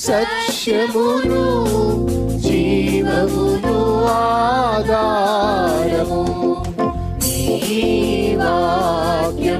సత్యమును జీవమును ఆధారము వాక్యం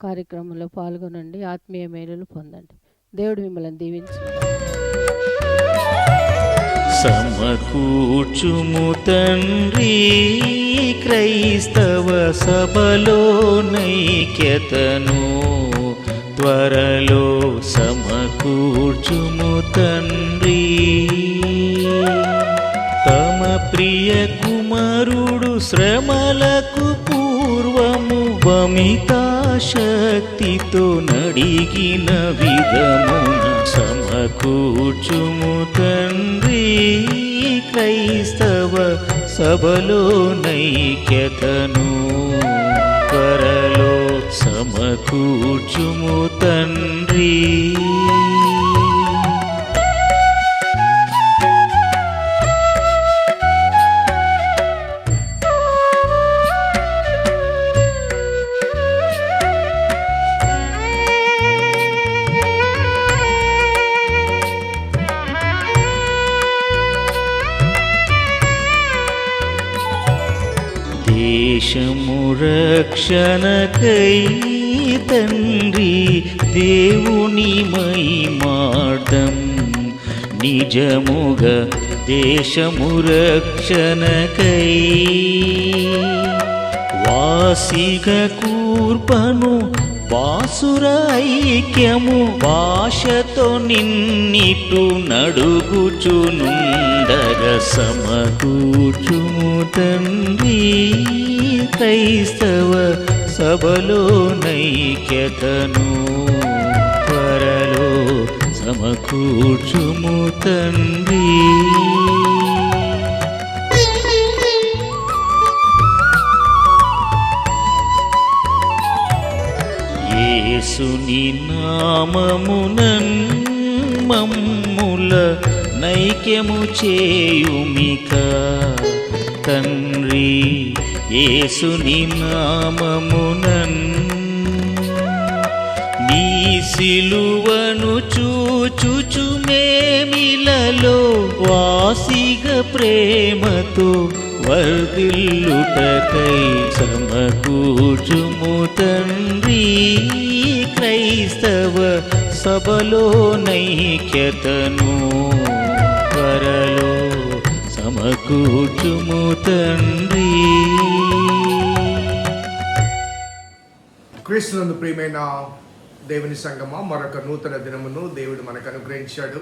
కార్యక్రమంలో పాల్గొనండి. ఆత్మీయ మేలులు పొందండి. దేవుడు మిమ్మల్ని దీవించి సమకూర్చుము తండ్రి క్రైస్తవ సభలో నైక్యతను. త్వరలో సమకూర్చుము తండ్రి. తమ ప్రియ కుమారుడు శ్రమలకు పూర్వము వమితా శక్తితో నడిగిన విధమున సమకూర్చుము తండ్రి. క్రైస్తవ సభలో నైక్యతను త్వరలో సమకూర్చుము తండ్రి. నిజముగ దేశము రక్షణకై వాసిగ కూర్పను వాసురైక్యము భాషతో నిన్నిటు నడుగుచునుండగ సమకూచుము తండ్రి క్రైస్తవ సభలో నైక్యతను త్వరలో సమకూర్చుము తండ్రి యేసుని నామమునన్ మమ్ముల నైక్యము చేయుమిక. తండ్రి యేసుని నామమునన్ సిలువను చూచుచు మేమిలలో వాసిగ ప్రేమతో వర్దిల్లుటకై సమకూర్చుము తండ్రి. క్రైస్తవ సభలో నైక్యతను త్వరలో సమకూర్చుము తండ్రి. క్రీస్తునందు ప్రియమైన దేవుని సంగమ మరొక నూతన దినమును దేవుడు మనకు అనుగ్రహించాడు.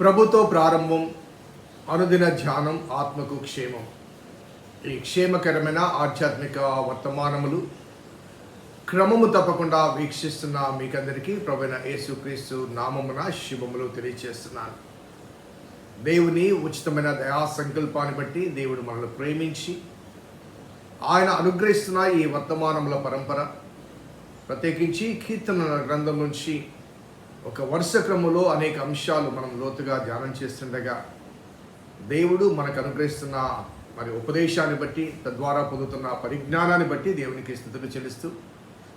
ప్రభుతో ప్రారంభం అనుదిన ధ్యానం ఆత్మకు క్షేమం. ఈ క్షేమకరమైన ఆధ్యాత్మిక వర్తమానములు క్రమము తప్పకుండా వీక్షిస్తున్న మీకందరికీ ప్రభువైన యేసుక్రీస్తు నామమున శుభములు తెలియచేస్తున్నాను. దేవుని ఉచితమైన దయా సంకల్పాన్ని బట్టి దేవుడు మనల్ని ప్రేమించి ఆయన అనుగ్రహిస్తున్న ఈ వర్తమానముల పరంపర ప్రత్యేకించి కీర్తన గ్రంథం నుంచి ఒక వరుస క్రమంలో అనేక అంశాలు మనం లోతుగా ధ్యానం చేస్తుండగా దేవుడు మనకు అనుగ్రహిస్తున్న మరి ఉపదేశాన్ని బట్టి తద్వారా పొందుతున్న పరిజ్ఞానాన్ని బట్టి దేవునికి స్థితులు చెల్లిస్తూ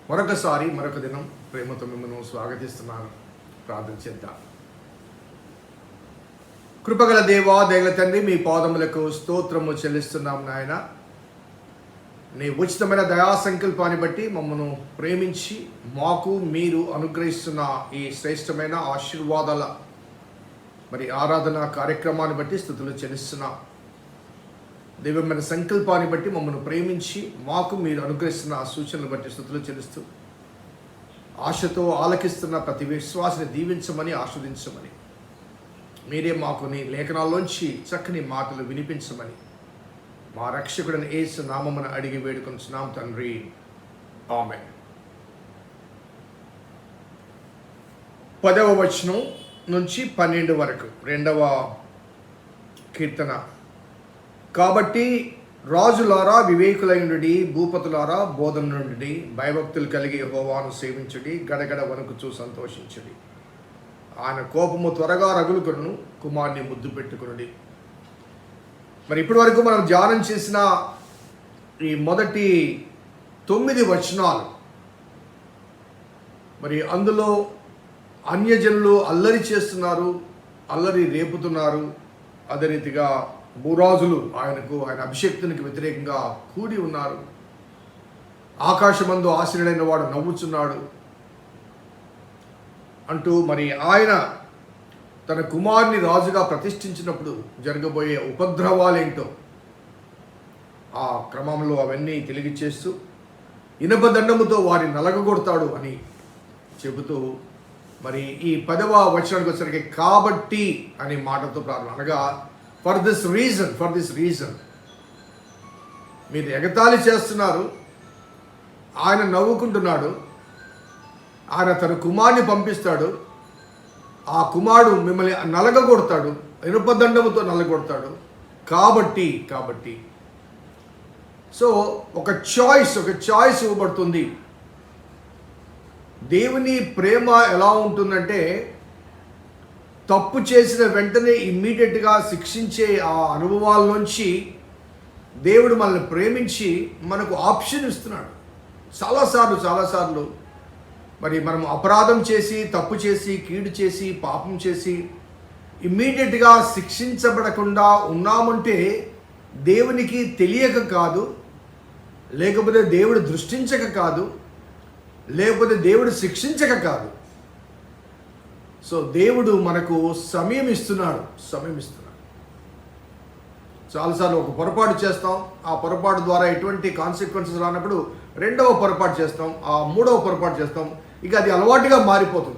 మరొకసారి మరొక దినం ప్రేమతో మిమ్మల్ని స్వాగతిస్తున్నాను. ప్రార్థన చేద్దాం. కృపగల దేవా దేగల తండ్రి మీ పాదములకు స్తోత్రము చెల్లిస్తున్నాం నాయన. నీ ఉచితమైన దయా సంకల్పాన్ని బట్టి మమ్మను ప్రేమించి మాకు మీరు అనుగ్రహిస్తున్న ఈ శ్రేష్టమైన ఆశీర్వాదాల మరి ఆరాధన కార్యక్రమాన్ని బట్టి స్థుతులు చెల్లిస్తున్నా. దివ్యమైన సంకల్పాన్ని బట్టి మమ్మల్ని ప్రేమించి మాకు మీరు అనుగ్రహిస్తున్న ఆ సూచనలు బట్టి స్థుతులు చెల్లిస్తూ ఆశతో ఆలకిస్తున్న ప్రతి విశ్వాసని దీవించమని ఆస్వాదించమని మీరే మాకు నీ లేఖనాల్లోంచి చక్కని మాటలు వినిపించమని మా రక్షకుడిని ఏసు నామమున అడిగి వేడుకొంచున్నాం తండ్రి. ఆమె పదవ వచనం నుంచి పన్నెండు వరకు రెండవ కీర్తన. కాబట్టి రాజులారా వివేకులైనడి భూపతులారా బోధన నుండి భయభక్తులు కలిగి హోవాను సేవించుడి గడగడ వణుకుచూ సంతోషించుడి. ఆయన కోపము త్వరగా రగులుకును కుమార్ని ముద్దు పెట్టుకునుడి. మరి ఇప్పటి వరకు మనం ధ్యానం చేసిన ఈ మొదటి తొమ్మిది వచనాలు మరి అందులో అన్యజనులు అల్లరి చేస్తున్నారు అల్లరి రేపుతున్నారు. అదే రీతిగా భూరాజులు ఆయనకు ఆయన అభిషక్తునికి వ్యతిరేకంగా కూడి ఉన్నారు. ఆకాశమందు ఆశ్రయుడైన వాడు నవ్వుచున్నాడు. అంటూ మరి ఆయన తన కుమార్ని రాజుగా ప్రతిష్ఠించినప్పుడు జరగబోయే ఉపద్రవాలేంటో ఆ క్రమంలో అవన్నీ తెలియచేస్తూ ఇనపదండముతో వారి నలగగొడతాడు అని చెబుతూ మరి ఈ పదవ వచనానికి వచ్చరికి కాబట్టి అనే మాటతో ప్రారంభం. అనగా for this reason for this reason మీరు ఎగతాళి చేస్తున్నారు. ఆయన నవ్వుకుంటున్నాడు. ఆయన తన కుమార్ని పంపిస్తాడు. ఆ కుమారుడు మిమ్మల్ని నలగగొడతాడు ఇనుపదండముతో నలగొడతాడు. కాబట్టి కాబట్టి. సో ఒక చాయిస్ ఒక చాయిస్ ఇవ్వబడుతుంది. దేవుని ప్రేమ ఎలా ఉంటుందంటే తప్పు చేసిన వెంటనే ఇమ్మీడియట్గా శిక్షించే ఆ అనుభవాల నుంచి దేవుడు మనల్ని ప్రేమించి మనకు ఆప్షన్ ఇస్తున్నాడు. చాలాసార్లు చాలాసార్లు మరి మనం అపరాధం చేసి తప్పు చేసి కీడు చేసి పాపం చేసి ఇమ్మీడియట్గా శిక్షించబడకుండా ఉన్నామంటే దేవునికి తెలియక కాదు లేకపోతే దేవుడు దృష్టించక కాదు లేకపోతే దేవుడు శిక్షించక కాదు. సో దేవుడు మనకు సమయం ఇస్తున్నాడు సమయం ఇస్తున్నాడు. చాలాసార్లు ఒక పొరపాటు చేస్తాం ఆ పొరపాటు ద్వారా ఎటువంటి కాన్సిక్వెన్సెస్ రానప్పుడు రెండవ పొరపాటు చేస్తాం ఆ మూడవ పొరపాటు చేస్తాం. ఇక అది అలవాటుగా మారిపోతుంది.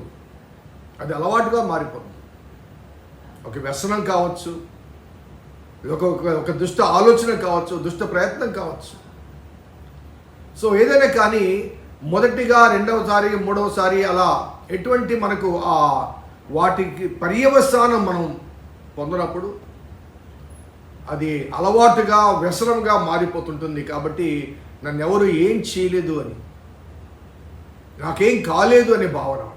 అది అలవాటుగా మారిపోతుంది. ఒక వ్యసనం కావచ్చు ఒక ఒక- దుష్ట ఆలోచన కావచ్చు దుష్ట ప్రయత్నం కావచ్చు. సో ఏదైనా కానీ మొదటిగా రెండవసారి మూడవసారి అలా ఎటువంటి మనకు ఆ వాటికి పర్యవసానం మనం పొందినప్పుడు అది అలవాటుగా వ్యసనంగా మారిపోతుంటుంది కాబట్టి నన్ను ఎవరు ఏం చేయలేదు అని. నాకేం కాలేదు అనే భావన.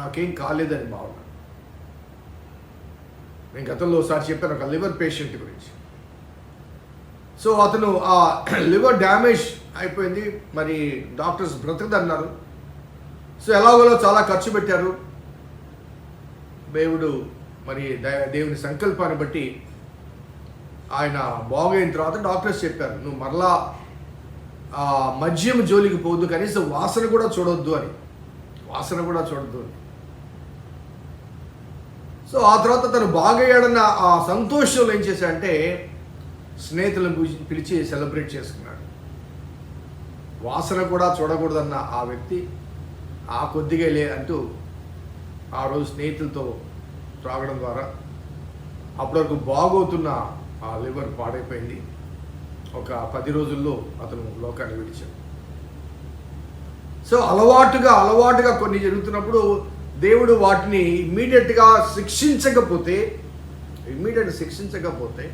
నాకేం కాలేదు అనే భావన. నేను గతంలో ఒకసారి చెప్పాను ఒక లివర్ పేషెంట్ గురించి. సో అతను ఆ లివర్ డ్యామేజ్ అయిపోయింది. మరి డాక్టర్స్ బ్రతకదన్నారు. సో ఎలాగోలో చాలా ఖర్చు పెట్టారు. దేవుడు మరి దేవుని సంకల్పాన్ని బట్టి ఆయన బాగైన తర్వాత డాక్టర్స్ చెప్పారు నువ్వు మరలా మద్యం జోలికి పోవద్దు కనీసం వాసన కూడా చూడొద్దు అని. వాసన కూడా చూడొద్దు అని. సో ఆ తర్వాత తను బాగయ్యాడన్న ఆ సంతోషంలో ఏం చేశాడంటే స్నేహితులను పిలిచి- పిలిచి సెలబ్రేట్ చేసుకున్నాడు. వాసన కూడా చూడకూడదన్న ఆ వ్యక్తి ఆ కొద్దిగా లే అంటూ ఆ రోజు స్నేహితులతో త్రాగడం ద్వారా అప్పటివరకు బాగవుతున్న ఆ లివర్ పాడైపోయింది. ఒక పది రోజుల్లో అతను లోకాన్ని విడిచాడు. సో అలవాటుగా అలవాటుగా కొన్ని జరుగుతున్నప్పుడు దేవుడు వాటిని ఇమ్మీడియట్గా శిక్షించకపోతే ఇమ్మీడియట్ శిక్షించకపోతే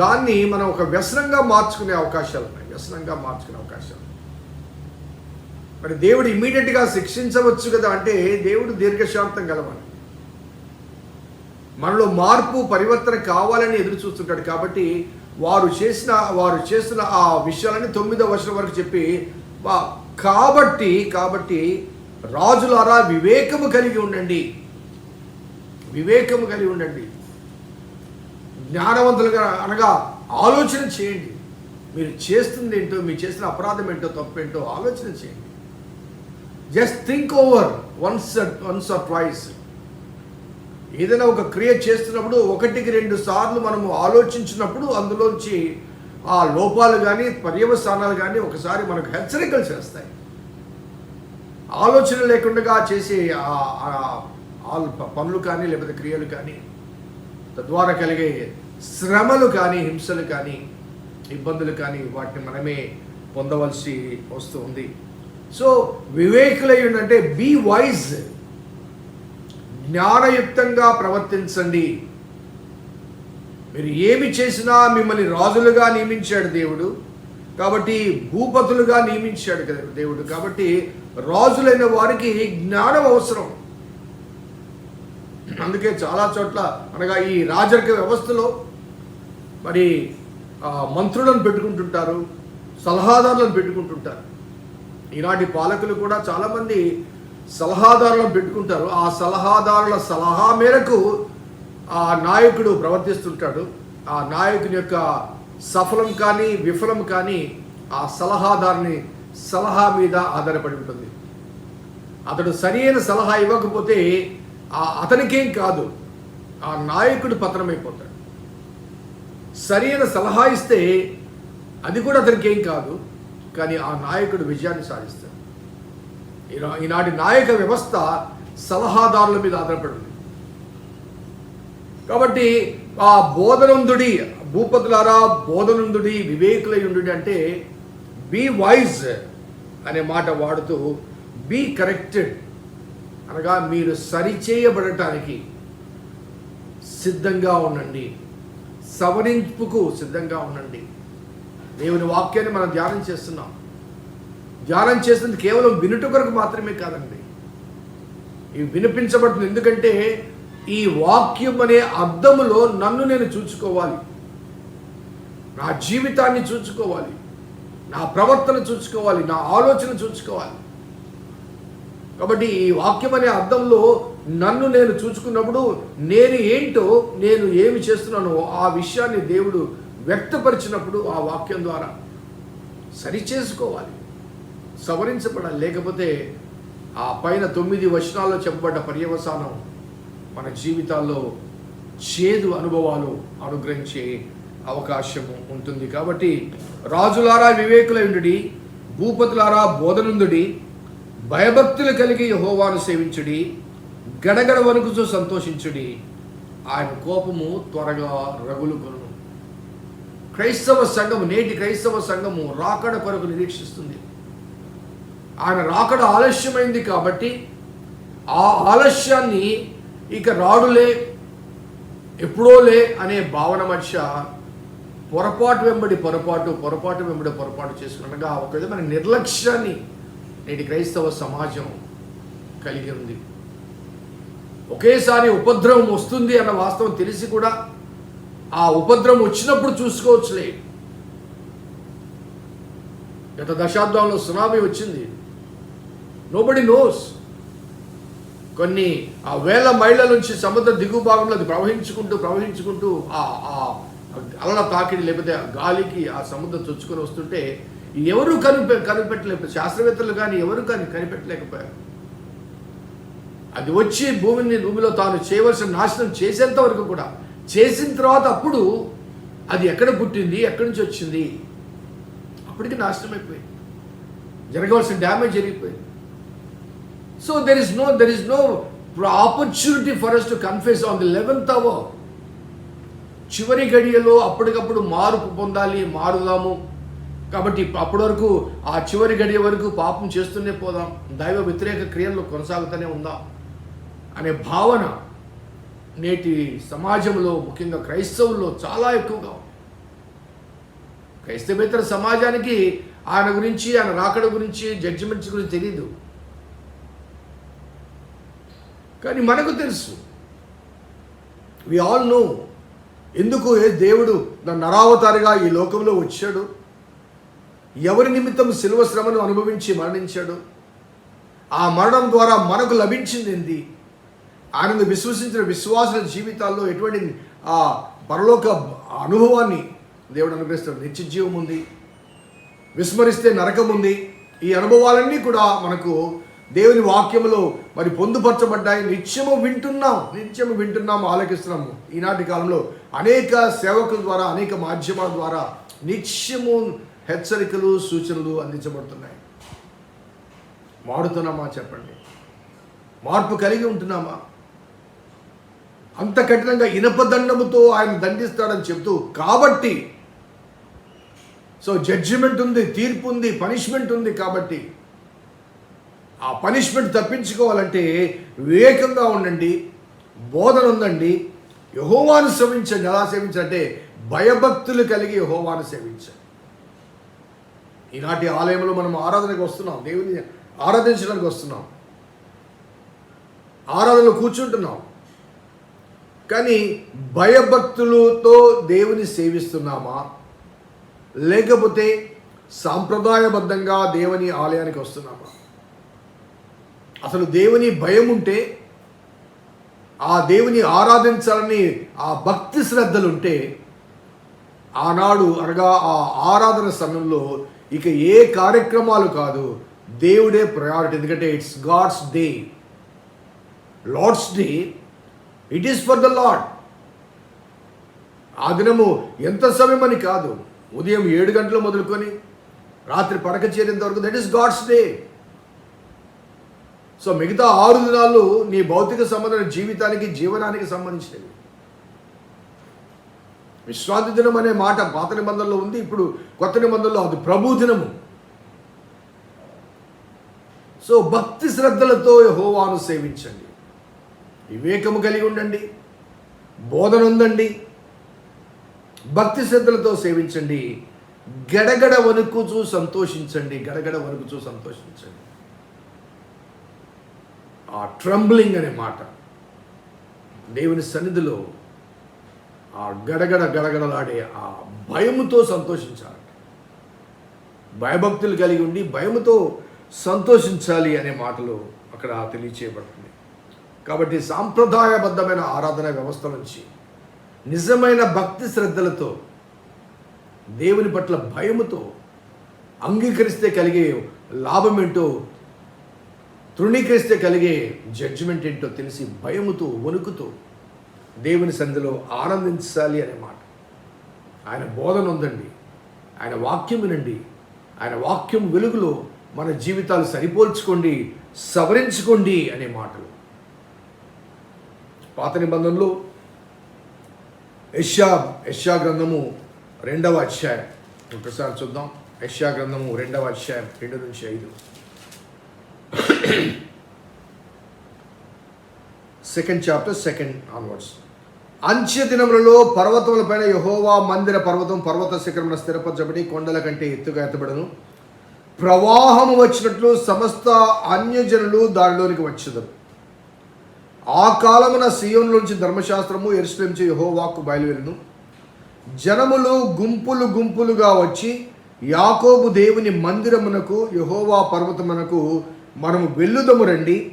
దాన్ని మనం ఒక వ్యసనంగా మార్చుకునే అవకాశాలు ఉన్నాయి. వ్యసనంగా మార్చుకునే అవకాశాలు మరి దేవుడు ఇమ్మీడియట్గా శిక్షించవచ్చు కదా అంటే దేవుడు దీర్ఘశాంతం గలవాడు. మనలో మార్పు పరివర్తన కావాలని ఎదురు చూస్తుంటాడు కాబట్టి వారు చేసిన వారు చేసిన ఆ విషయాలని తొమ్మిదో వర్షం వరకు చెప్పి కాబట్టి కాబట్టి రాజులారా వివేకము కలిగి ఉండండి. వివేకము కలిగి ఉండండి. జ్ఞానవంతులుగా అనగా ఆలోచన చేయండి. మీరు చేస్తుంది ఏంటో మీరు చేసిన అపరాధం ఏంటో తప్పేంటో ఆలోచన చేయండి. Just think over once once or twice ఏదైనా ఒక క్రియ చేస్తున్నప్పుడు ఒకటికి రెండు సార్లు మనము ఆలోచించినప్పుడు అందులోంచి ఆ లోపాలు కానీ పర్యవస్థానాలు కానీ ఒకసారి మనకు హెచ్చరికలు చేస్తాయి. ఆలోచన లేకుండా చేసే పనులు కానీ లేకపోతే క్రియలు కానీ తద్వారా కలిగే శ్రమలు కానీ హింసలు కానీ ఇబ్బందులు కానీ వాటిని మనమే పొందవలసి వస్తుంది. సో వివేకులై అంటే బీ వైజ్ జ్ఞానయుక్తంగా ప్రవర్తించండి. మీరు ఏమి చేసినా మిమ్మల్ని రాజులుగా నియమించాడు దేవుడు. కాబట్టి భూపతులుగా నియమించాడు కదా దేవుడు. కాబట్టి రాజులైన వారికి జ్ఞానం అవసరం. అందుకే చాలా చోట్ల అనగా ఈ రాజరిక వ్యవస్థలో మరి మంత్రులను పెట్టుకుంటుంటారు సలహాదారులను పెట్టుకుంటుంటారు. ఈనాటి పాలకులు కూడా చాలామంది సలహాదారులను పెట్టుకుంటారు. ఆ సలహాదారుల సలహా మేరకు ఆ నాయకుడు ప్రవర్తిస్తుంటాడు. ఆ నాయకుని యొక్క సఫలం కానీ విఫలం కానీ ఆ సలహాదారుని సలహా మీద ఆధారపడి ఉంటుంది. అతడు సరైన సలహా ఇవ్వకపోతే ఆ అతనికేం కాదు. ఆ నాయకుడు పతనమైపోతాడు. సరైన సలహా ఇస్తే అది కూడా అతనికి ఏం కాదు. కానీ ఆ నాయకుడు విజయాన్ని సాధిస్తాడు. ఈనాటి నాయక వ్యవస్థ సలహాదారుల మీద ఆధారపడింది. కాబట్టి ఆ బోధనందుడి భూపతులారా బోధనందుడి వివేకులయుండు అంటే బీ వైజ్ అనే మాట వాడుతూ బీ కరెక్టెడ్ అనగా మీరు సరిచేయబడటానికి సిద్ధంగా ఉండండి. సవరింపుకు సిద్ధంగా ఉండండి. దేవుని వాక్యాన్ని మనం ధ్యానం చేస్తున్నాం. ధ్యానం చేస్తుంది కేవలం వినుట కొరకు మాత్రమే కాదండి. ఇవి వినిపించబడుతుంది ఎందుకంటే ఈ వాక్యం అనే అర్థములో నన్ను నేను చూసుకోవాలి నా జీవితాన్ని చూసుకోవాలి నా ప్రవర్తన చూసుకోవాలి నా ఆలోచన చూసుకోవాలి కాబట్టి ఈ వాక్యం అనే అర్థంలో నన్ను నేను చూసుకున్నప్పుడు నేను ఏంటో నేను ఏమి చేస్తున్నానో ఆ విషయాన్ని దేవుడు వ్యక్తపరిచినప్పుడు ఆ వాక్యం ద్వారా సరి చేసుకోవాలి సవరించబడాలి. లేకపోతే ఆ పైన తొమ్మిది వచనాల్లో చెప్పబడ్డ పర్యవసానం మన జీవితాల్లో చేదు అనుభవాలు అనుగ్రహించే అవకాశము ఉంటుంది. కాబట్టి రాజులారా వివేకులయుండుడి భూపతులారా బోధనుందుడి భయభక్తులు కలిగి హోవాను సేవించుడి గడగడ వణుకుతూ సంతోషించుడి ఆయన కోపము త్వరగా రగులుకొను క్రైస్తవ సంఘము నేటి క్రైస్తవ సంఘము రాకడ కొరకు నిరీక్షిస్తుంది. ఆయన రాకడ ఆలస్యమైంది కాబట్టి ఆ ఆలస్యాన్ని ఇక రాడులే ఎప్పుడోలే అనే భావన మధ్య పొరపాటు వెంబడి పొరపాటు పొరపాటు వెంబడి పొరపాటు చేసుకున్నగా ఒక విధమైన నిర్లక్ష్యాన్ని నేటి క్రైస్తవ సమాజం కలిగి ఉంది. ఒకేసారి ఉపద్రవం వస్తుంది అన్న వాస్తవం తెలిసి కూడా ఆ ఉపద్రవం వచ్చినప్పుడు చూసుకోవచ్చులే. గత దశాబ్దంలో సునామీ వచ్చింది. నోబడి నోస్ కొన్ని ఆ వేల మైళ్ళ నుంచి సముద్ర దిగువ భాగంలో అది ప్రవహించుకుంటూ ప్రవహించుకుంటూ ఆ ఆ అలల తాకిడి లేకపోతే ఆ గాలికి ఆ సముద్రం చొచ్చుకొని వస్తుంటే ఎవరు కనిపె కనిపెట్టలేకపోయారు? శాస్త్రవేత్తలు కానీ ఎవరు కానీ కనిపెట్టలేకపోయారు. అది వచ్చి భూమిని భూమిలో తాను చేయవలసిన నాశనం చేసేంత వరకు కూడా చేసిన తర్వాత అప్పుడు అది ఎక్కడ పుట్టింది ఎక్కడి నుంచి వచ్చింది? అప్పటికి నాశనం అయిపోయింది జరగవలసిన డ్యామేజ్ జరిగిపోయింది. So there is no there is no opportunity for us to confess on the eleventh hour చివరి గడియలో అప్పటికప్పుడు మార్పు పొందాలి మారుదాము. కాబట్టి అప్పటి వరకు ఆ చివరి గడియ వరకు పాపం చేస్తూనే పోదాం. దైవ వ్యతిరేక క్రియల్లో కొనసాగుతూనే ఉందాం అనే భావన నేటి సమాజంలో ముఖ్యంగా క్రైస్తవుల్లో చాలా ఎక్కువగా ఉంది. క్రైస్తవేతర సమాజానికి ఆయన గురించి ఆయన రాకడ గురించి జడ్జిమెంట్స్ గురించి తెలియదు కానీ మనకు తెలుసు. వి ఆల్ నో ఎందుకు ఏ దేవుడు నా నరావతారిగా ఈ లోకంలో వచ్చాడు? ఎవరి నిమిత్తం శిలువ శ్రమను అనుభవించి మరణించాడు? ఆ మరణం ద్వారా మనకు లభించింది ఏంది? ఆయనను విశ్వసించిన విశ్వాసుల జీవితాల్లో ఎటువంటి ఆ పరలోక అనుభవాన్ని దేవుడు అనుగ్రహిస్తాడు. నిత్య జీవం ఉంది. విస్మరిస్తే నరకం ఉంది. ఈ అనుభవాలన్నీ కూడా మనకు దేవుని వాక్యంలో మరి పొందుపరచబడ్డాయి. నిత్యము వింటున్నాం నిత్యము వింటున్నాము ఆలోకిస్తున్నాము. ఈనాటి కాలంలో అనేక సేవకుల ద్వారా అనేక మాధ్యమాల ద్వారా నిత్యము హెచ్చరికలు సూచనలు అందించబడుతున్నాయి. మారుతున్నామా చెప్పండి? మార్పు కలిగి ఉంటున్నామా? అంత కఠినంగా ఇనపదండముతో ఆయన దండిస్తాడని చెప్తూ కాబట్టి సో జడ్జిమెంట్ ఉంది తీర్పు ఉంది పనిష్మెంట్ ఉంది కాబట్టి ఆ పనిష్మెంట్ తప్పించుకోవాలంటే వివేకంగా ఉండండి బోధన ఉందండి. యహోవాను సేవించండి. ఎలా సేవించాలంటే భయభక్తులు కలిగి యహోవాను సేవించండి. ఈనాటి ఆలయంలో మనం ఆరాధనకు వస్తున్నాం. దేవుని ఆరాధించడానికి వస్తున్నాం. ఆరాధనలో కూర్చుంటున్నాం. కానీ భయభక్తులతో దేవుని సేవిస్తున్నామా? లేకపోతే సాంప్రదాయబద్ధంగా దేవుని ఆలయానికి వస్తున్నామా? అసలు దేవుని భయం ఉంటే ఆ దేవుని ఆరాధించాలని ఆ భక్తి శ్రద్ధలు ఉంటే ఆనాడు అనగా ఆ ఆరాధన సమయంలో ఇక ఏ కార్యక్రమాలు కాదు దేవుడే ప్రయారిటీ. ఎందుకంటే it's God's day Lord's day it is for the Lord ఆ దినము ఎంత సమయం అని కాదు ఉదయం ఏడు గంటలు మొదలుకొని రాత్రి పడక చేరేంత వరకు that is God's day so మిగతా ఆరు దినాలు నీ భౌతిక సంబంధమైన జీవితానికి జీవనానికి సంబంధించినవి. విశ్రాంతి దినం అనే మాట పాత నిబంధనలో ఉంది ఇప్పుడు కొత్త నిబంధనలో అది ప్రభు దినము. సో భక్తి శ్రద్ధలతో హోవాను సేవించండి. వివేకము కలిగి ఉండండి. బోధన ఉందండి. భక్తి శ్రద్ధలతో సేవించండి. గడగడ వణుకుచూ సంతోషించండి. గడగడ వణుకుచూ సంతోషించండి. ఆ ట్రంబ్లింగ్ అనే మాట. దేవుని సన్నిధిలో ఆ గడగడ గడగడలాడే ఆ భయముతో సంతోషించాలి. భయభక్తులు కలిగి ఉండి భయముతో సంతోషించాలి అనే మాటలు అక్కడ తెలియచేయబడుతుంది. కాబట్టి సాంప్రదాయబద్ధమైన ఆరాధన వ్యవస్థ నుంచి నిజమైన భక్తి శ్రద్ధలతో దేవుని పట్ల భయముతో అంగీకరిస్తే కలిగే లాభం ఏంటో తృణీకరిస్తే కలిగే జడ్జిమెంట్ ఏంటో తెలిసి భయముతో వణుకుతో దేవుని సంధిలో ఆనందించాలి అనే మాట. ఆయన బోధన ఉందండి. ఆయన వాక్యం వినండి. ఆయన వాక్యం వెలుగులో మన జీవితాలు సరిపోల్చుకోండి సవరించుకోండి అనే మాటలు. పాత నిబంధనలో యష్యా యష్యా గ్రంథము రెండవ అధ్యాయం. ఒకసారి చూద్దాం. యష్యా గ్రంథము రెండవ అధ్యాయం రెండు నుంచి ఐదు. సెకండ్ చాప్టర్ సెకండ్ ఆన్వర్డ్స్ అంత్య దినములలో పర్వతములపైన యహోవా మందిర పర్వతం పర్వత శిఖరమున స్థిరపరచబడి కొండల కంటే ఎత్తుగా ఎత్తబడను. ప్రవాహము వచ్చినట్లు సమస్త అన్యజనులు దానిలోనికి వచ్చేదరు. ఆ కాలమున సీఎం నుంచి ధర్మశాస్త్రము ఎరుసలేంచి యహోవాకు బయలువెరును. జనములు గుంపులు గుంపులుగా వచ్చి యాకోబు దేవుని మందిరమునకు యహోవా పర్వతమునకు మనము వెళ్ళుదము రండి.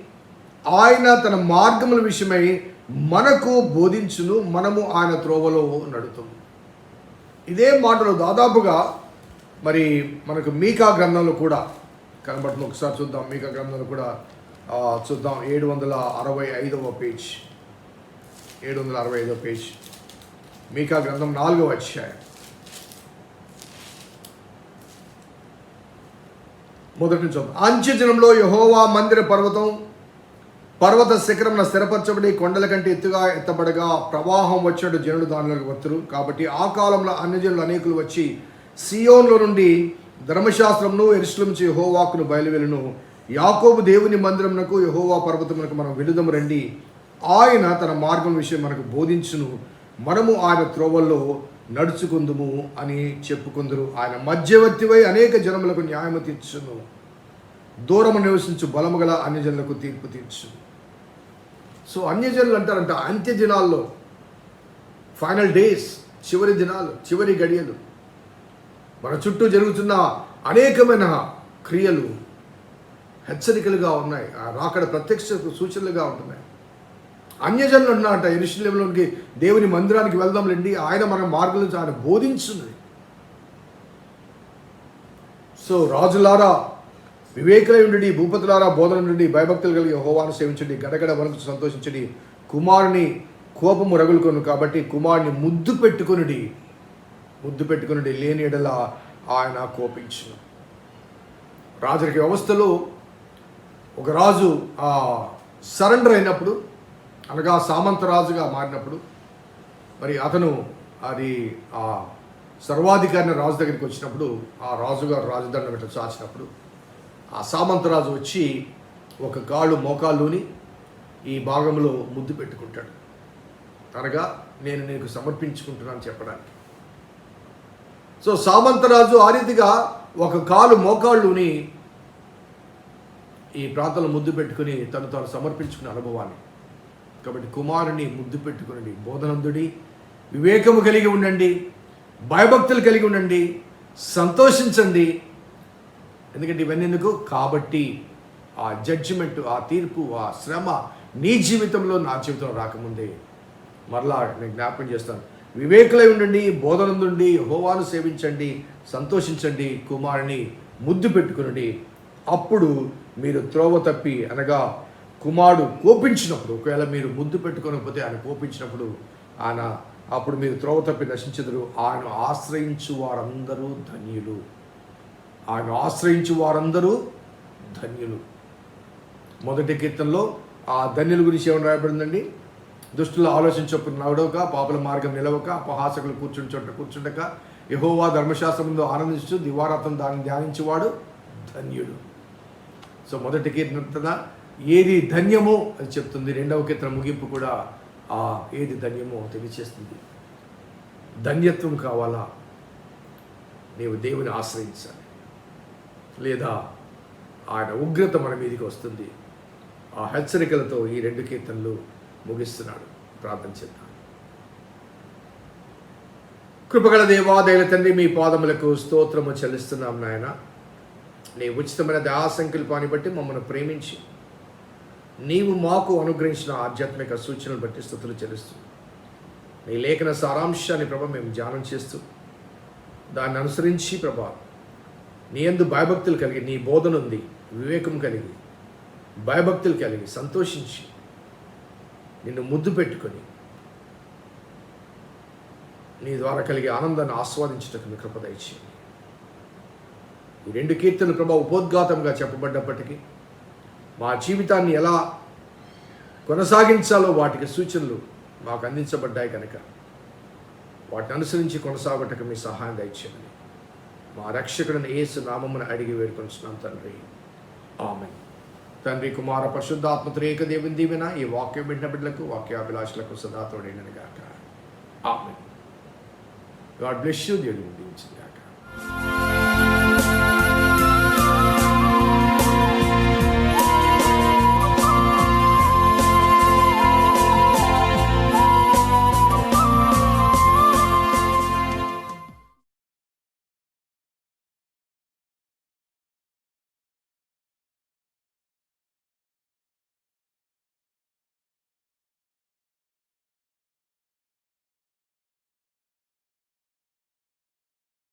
ఆయన తన మార్గముల విషయమై మనకు బోధించును మనము ఆయన త్రోవలో నడుతాము. ఇదే మాటలు దాదాపుగా మరి మనకు మీకా గ్రంథంలో కూడా కనబడుతుంది. ఒకసారి చూద్దాం మీకా గ్రంథంలో కూడా చూద్దాం. ఏడు వందల అరవై ఐదవ పేజ్. ఏడు వందల అరవై ఐదవ పేజ్. మీకా గ్రంథం నాలుగవ అధ్యాయం. మొదటి నుంచి చదువు. దినంలో యహోవా మందిర పర్వతం పర్వత శిఖరమున స్థిరపరచబడి కొండల కంటే ఎత్తుగా ఎత్తబడగా ప్రవాహం వచ్చినట్టు జనులు దానిలోకి వత్తురు. కాబట్టి ఆ కాలంలో అన్యజనులు అనేకులు వచ్చి సియోన్లో నుండి ధర్మశాస్త్రంను ఎరుసలం యహోవాకును బయలువెళ్ళును. యాకోబు దేవుని మందిరమునకు యహోవా పర్వతమునకు మనం విడుదము రండి. ఆయన తన మార్గం విషయం మనకు బోధించును. మనము ఆయన త్రోవల్లో నడుచుకుందుము అని చెప్పుకుందరు. ఆయన మధ్యవర్తివై అనేక జనములకు న్యాయము తీర్చును. దూరము నివసించు బలము గల అన్యజనులకు తీర్పు తీర్చు సో అన్యజనులు అంటారంట అంత్య దినాల్లో ఫైనల్ డేస్ చివరి దినాలు చివరి గడియలు. మన చుట్టూ జరుగుతున్న అనేకమైన క్రియలు హెచ్చరికలుగా ఉన్నాయి. ఆ రాకడ ప్రత్యక్ష సూచనలుగా ఉంటున్నాయి. అన్యజనులు అన్నమాట ఎరుశల్యంలోనికి దేవుని మందిరానికి వెళ్దాం రండి ఆయన మన మార్గం నుంచి ఆయన బోధించున్నది. సో రాజులారా వివేకులై ఉండి భూపతులారా బోధన నుండి భయభక్తులు కలిగి హోవాను సేవించండి గడగడ వరకు సంతోషించండి. కుమారుని కోపము రగులుకొను కాబట్టి కుమారుని ముద్దు పెట్టుకొనుడి. ముద్దు పెట్టుకుని లేని ఎడల ఆయన కోపించును. రాజరిక వ్యవస్థలో ఒక రాజు సరెండర్ అయినప్పుడు అనగా సామంత రాజుగా మారినప్పుడు మరి అతను అది ఆ సర్వాధికారిని రాజు దగ్గరికి వచ్చినప్పుడు ఆ రాజుగారు రాజదండ పెట్ట చాచినప్పుడు ఆ సామంతరాజు వచ్చి ఒక కాళ్ళు మోకాళ్ళుని ఈ భాగంలో ముద్దు పెట్టుకుంటాడు. అనగా నేను నీకు సమర్పించుకుంటున్నాను చెప్పడానికి. సో సామంతరాజు ఆ రీతిగా ఒక కాలు మోకాళ్ళుని ఈ ప్రాంతంలో ముద్దు పెట్టుకుని తను తాను సమర్పించుకునే అనుభవాన్ని కాబట్టి కుమారుని ముద్దు పెట్టుకునండి బోధనందుడి వివేకము కలిగి ఉండండి భయభక్తులు కలిగి ఉండండి సంతోషించండి. ఎందుకంటే ఇవన్నీ ఎందుకు? కాబట్టి ఆ జడ్జిమెంట్ ఆ తీర్పు ఆ శ్రమ నీ జీవితంలో నా జీవితంలో రాకముందే. మరలా నేను జ్ఞాపకం చేస్తాను. వివేకులై ఉండండి బోధనందుండి హోవాను సేవించండి సంతోషించండి కుమారుని ముద్దు పెట్టుకునండి. అప్పుడు మీరు త్రోవ తప్పి అనగా కుమారుడు కోపించినప్పుడు ఒకవేళ మీరు ముద్దు పెట్టుకోకపోతే ఆయన కోపించినప్పుడు ఆయన అప్పుడు మీరు త్రోవ తప్పి నశించదురు. ఆయన ఆశ్రయించు వారందరూ ధన్యులు. ఆయన ఆశ్రయించు వారందరూ ధన్యులు. మొదటి కీర్తనలో ఆ ధన్యుల గురించి ఏమని రాయబడిందండి? దుష్టులు ఆలోచించప్పుడు నడవక పాపల మార్గం నిలవక అపహాసకులు కూర్చుని చోట కూర్చుండక యహోవా ధర్మశాస్త్రంలో ఆనందించు దివారాతం దాన్ని ధ్యానించేవాడు ధన్యుడు. సో మొదటి కీర్తన ఏది ధన్యమో అది చెప్తుంది. రెండవ కీర్తన ముగింపు కూడా ఆ ఏది ధన్యమో తెలియచేస్తుంది. ధన్యత్వం కావాలా? నీవు దేవుని ఆశ్రయించాలి. లేదా ఆయన ఉగ్రత మన మీదకి వస్తుంది. ఆ హెచ్చరికలతో ఈ రెండు కీర్తనలు ముగిస్తున్నాడు. ప్రార్థన చేద్దాం. కృపగల దేవాదయుల తండ్రి మీ పాదములకు స్తోత్రము చెల్లిస్తున్నాం నాయన. నీ ఉచితమైన దయా సంకల్పాన్ని బట్టి మమ్మల్ని ప్రేమించి నీవు మాకు అనుగ్రహించిన ఆధ్యాత్మిక సూచనలు బట్టి స్థుతులు చెల్లిస్తూ. నీ లేఖన సారాంశాన్ని ప్రభ మేము ధ్యానం చేస్తూ దాన్ని అనుసరించి ప్రభా నీ ఎందు భయభక్తులు కలిగి నీ బోధన ఉంది వివేకం కలిగి భయభక్తులు కలిగి సంతోషించి నిన్ను ముద్దు పెట్టుకొని నీ ద్వారా కలిగే ఆనందాన్ని ఆస్వాదించటకు మీ కృప దయచేయండి. ఈ రెండు కీర్తనలు ప్రభా ఉపోద్ఘాతంగా చెప్పబడ్డప్పటికీ మా జీవితాన్ని ఎలా కొనసాగించాలో వాటికి సూచనలు మాకు అందించబడ్డాయి కనుక వాటిని అనుసరించి కొనసాగటకు మీ సహాయం దయచేయండి. మా రక్షకుడిని ఏసు నామమును అడిగి వేడుకొంచున్నాం తండ్రి. ఆమె తండ్రి కుమార పరిశుద్ధాత్మ త్రేక దేవుని దీవెన ఈ వాక్యం విన్న బిడ్డలకు వాక్యాభిలాషులకు సదా గాక. ఆమె గాడ్ బ్లెస్ యూ దేవుని దీవించింది గాక.